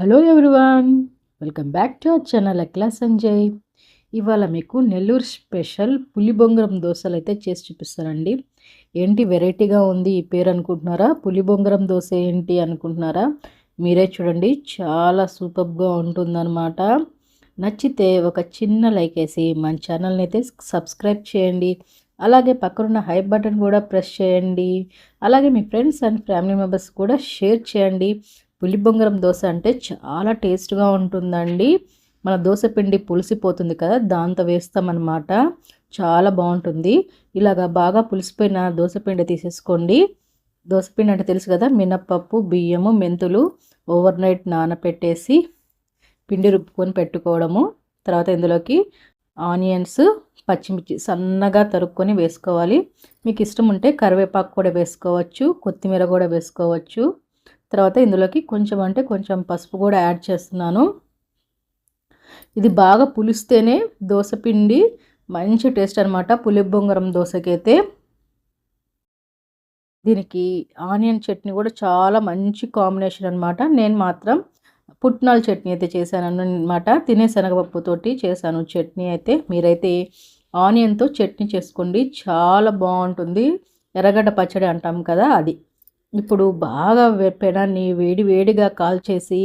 Hello everyone welcome back to our channel అక్లా Sanjay. ఇవాళ మీకు Nellore special పులిబొంగరం దోశలు అయితే చేసి చూపిస్తానండి. ఏంటి వెరైటీగా ఉంది ఈ పేరు అనుకుంటున్నారా? పులిబొంగరం దోశ ఏంటి అనుకుంటున్నారా? మీరే చూడండి చాలా సూపర్గా ఉంటుందన్నమాట. నచ్చితే ఒక చిన్న లైక్ వేసి మన ఛానల్ని అయితే సబ్స్క్రైబ్ చేయండి. అలాగే పక్కనున్న హై బటన్ కూడా ప్రెస్ చేయండి. అలాగే మీ ఫ్రెండ్స్ అండ్ ఫ్యామిలీ మెంబర్స్ కూడా షేర్ చేయండి. పులి బొంగరం దోశ అంటే చాలా టేస్ట్గా ఉంటుందండి. మన దోశ పిండి పులిసిపోతుంది కదా దాంతో వేస్తామన్నమాట. చాలా బాగుంటుంది. ఇలాగా బాగా పులిసిపోయిన దోశ పిండి తీసేసుకోండి. దోశ పిండి అంటే తెలుసు కదా మినప్పప్పు బియ్యము మెంతులు ఓవర్ నైట్ నానపెట్టేసి పిండి రుబ్బుకొని పెట్టుకోవడము. తర్వాత ఇందులోకి ఆనియన్స్ పచ్చిమిర్చి సన్నగా తరుక్కొని వేసుకోవాలి. మీకు ఇష్టం ఉంటే కరివేపాకు కూడా వేసుకోవచ్చు కొత్తిమీర కూడా వేసుకోవచ్చు. తర్వాత ఇందులోకి కొంచెం అంటే కొంచెం పసుపు కూడా యాడ్ చేస్తున్నాను. ఇది బాగా పులిస్తేనే దోశ పిండి మంచి టేస్ట్ అనమాట పులిబొంగరం దోశకైతే. దీనికి ఆనియన్ చట్నీ కూడా చాలా మంచి కాంబినేషన్ అనమాట నేను మాత్రం పుట్నాల చట్నీ అయితే చేశాను అనమాట తినే శనగపప్పుతోటి చేశాను చట్నీ అయితే. మీరైతే ఆనియన్తో చట్నీ చేసుకోండి చాలా బాగుంటుంది. ఎర్రగడ్డ పచ్చడి అంటాం కదా అది. ఇప్పుడు బాగా పెనాన్ని వేడి వేడిగా కాల్చేసి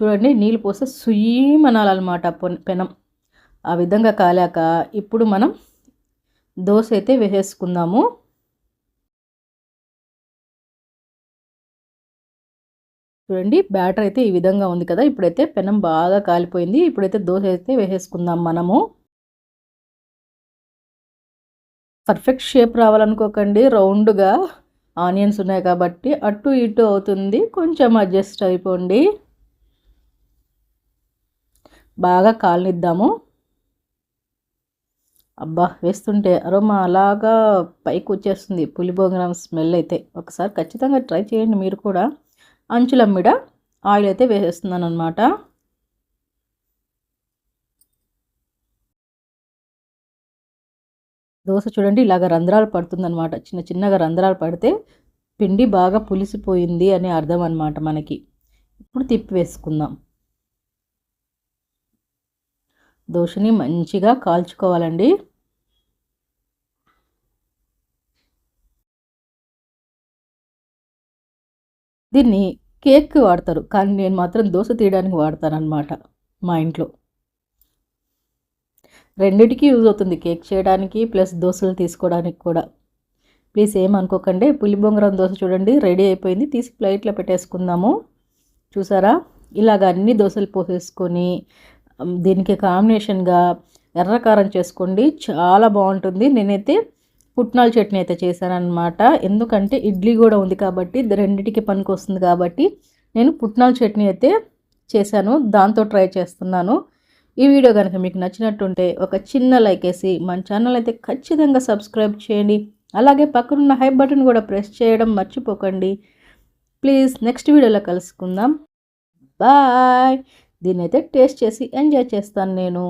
చూడండి నీళ్ళు పోస్తే సుయ్యమనాలన్నమాట పెనం. ఆ విధంగా కాలాక ఇప్పుడు మనం దోశ అయితే వేసేసుకుందాము. చూడండి బ్యాటర్ అయితే ఈ విధంగా ఉంది కదా ఇప్పుడైతే పెనం బాగా కాలిపోయింది ఇప్పుడైతే దోశ అయితే వేసేసుకుందాం మనము. పర్ఫెక్ట్ షేప్ రావాలనుకోకండి రౌండ్గా. ఆనియన్స్ ఉన్నాయి కాబట్టి అటు ఇటు అవుతుంది. కొంచెం అడ్జస్ట్ అయిపోండి. బాగా కాలనిద్దాము. అబ్బా వేస్తుంటే అరోమా అలాగా పైకి వచ్చేస్తుంది. పులిబోగనం స్మెల్ అయితే ఒకసారి ఖచ్చితంగా ట్రై చేయండి మీరు కూడా. అంచులమ్మిడ ఆయిల్ అయితే వేసేస్తున్నాను అనమాట దోశ చూడండి ఇలాగ రంధ్రాలు పడుతుందనమాట చిన్న చిన్నగా రంధ్రాలు పడితే పిండి బాగా పులిసిపోయింది అనే అర్థం అనమాట మనకి. ఇప్పుడు తిప్పి వేసుకుందాం. దోశని మంచిగా కాల్చుకోవాలండి. దీన్ని కేక్కి వాడతారు కానీ నేను మాత్రం దోశ తీయడానికి వాడతాను అనమాట మా ఇంట్లో. రెండిటికి యూజ్ అవుతుంది. కేక్ చేయడానికి ప్లస్ దోశలు తీసుకోవడానికి కూడా. ప్లీజ్ ఏమనుకోకండి పులి బొంగరం దోశ చూడండి. రెడీ అయిపోయింది. తీసి ప్లేట్లో పెట్టేసుకుందాము. చూసారా? ఇలాగ అన్ని దోశలు పోసేసుకొని దీనికి కాంబినేషన్గా ఎర్రకారం చేసుకోండి. చాలా బాగుంటుంది. నేనైతే పుట్నాల చట్నీ అయితే చేశానమాట ఎందుకంటే ఇడ్లీ కూడా ఉంది కాబట్టి రెండిటికి పనికి వస్తుంది కాబట్టి నేను పుట్నాల చట్నీ అయితే చేశాను. దాంతో ట్రై చేస్తున్నాను. ఈ వీడియో కనుక మీకు నచ్చినట్టుంటే ఒక చిన్న లైక్ వేసి మన ఛానల్ అయితే ఖచ్చితంగా సబ్స్క్రైబ్ చేయండి. అలాగే పక్కనున్న హై బటన్ కూడా ప్రెస్ చేయడం మర్చిపోకండి. ప్లీజ్ నెక్స్ట్ వీడియోలో కలుసుకుందాం. బాయ్. దీన్ని అయితే టేస్ట్ చేసి ఎంజాయ్ చేస్తాను నేను.